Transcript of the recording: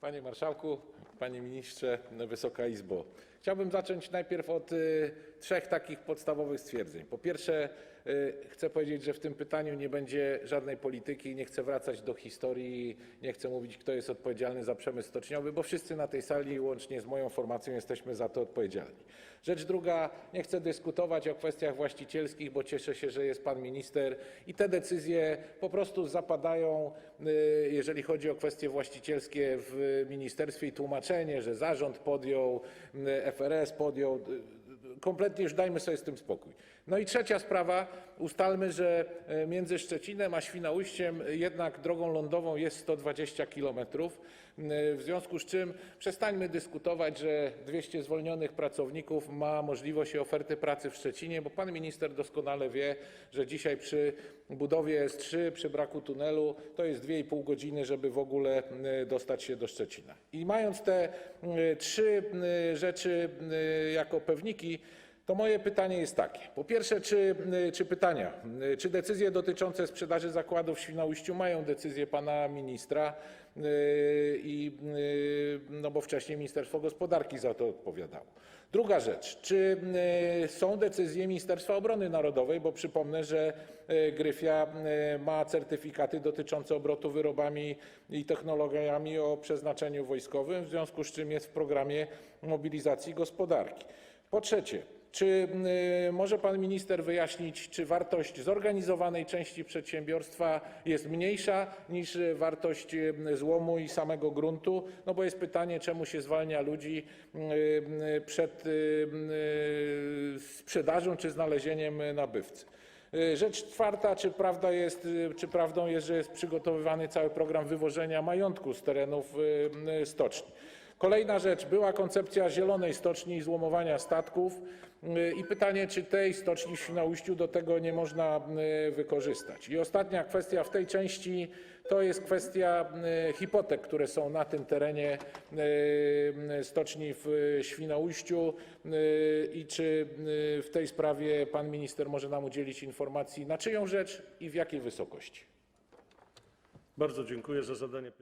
Panie Marszałku, Panie Ministrze, Wysoka Izbo! Chciałbym zacząć najpierw od y, trzech takich podstawowych stwierdzeń. Y, chcę powiedzieć, że w tym pytaniu nie będzie żadnej polityki, nie chcę wracać do historii, nie chcę mówić, kto jest odpowiedzialny za przemysł stoczniowy, bo wszyscy na tej sali, łącznie z moją formacją, jesteśmy za to odpowiedzialni. Rzecz druga, nie chcę dyskutować o kwestiach właścicielskich, bo cieszę się, że jest pan minister i te decyzje po prostu zapadają, y, jeżeli chodzi o kwestie właścicielskie w ministerstwie i tłumaczenie, że zarząd podjął, FRS podjął, kompletnie już dajmy sobie z tym spokój. No i trzecia sprawa, ustalmy, że e, między Szczecinem a Świnoujściem jednak drogą lądową jest 120 km, w związku z czym przestańmy dyskutować, że 200 zwolnionych pracowników ma możliwość i pracy w Szczecinie, bo pan minister doskonale wie, że dzisiaj przy budowie S3, przy braku tunelu, to jest 2,5 godziny, żeby w ogóle e, dostać się do Szczecina. I mając te e, trzy e, rzeczy e, jako pewniki, to moje pytanie jest takie. Po pierwsze, czy, czy pytania, czy decyzje dotyczące sprzedaży zakładów w Świnoujściu mają decyzję pana ministra, yy, no bo wcześniej Ministerstwo Gospodarki za to odpowiadało. Druga rzecz, czy są decyzje Ministerstwa Obrony Narodowej, bo przypomnę, że Gryfia ma certyfikaty dotyczące obrotu wyrobami i technologiami o przeznaczeniu wojskowym, w związku z czym jest w programie mobilizacji gospodarki. Po trzecie, czy y, może pan minister wyjaśnić, czy wartość zorganizowanej części przedsiębiorstwa jest mniejsza niż wartość y, złomu i samego gruntu? No bo jest pytanie, czemu się zwalnia ludzi y, przed sprzedażą czy znalezieniem nabywcy. Rzecz czwarta, czy, prawdą jest, że jest przygotowywany cały program wywożenia majątku z terenów stoczni? Kolejna rzecz, była koncepcja zielonej stoczni i złomowania statków y, i pytanie, czy tej stoczni w Świnoujściu do tego nie można y, wykorzystać. I ostatnia kwestia w tej części to jest kwestia y, hipotek, które są na tym terenie stoczni w Świnoujściu i czy w tej sprawie pan minister może nam udzielić informacji, na czyją rzecz i w jakiej wysokości. Bardzo dziękuję za zadanie pytania.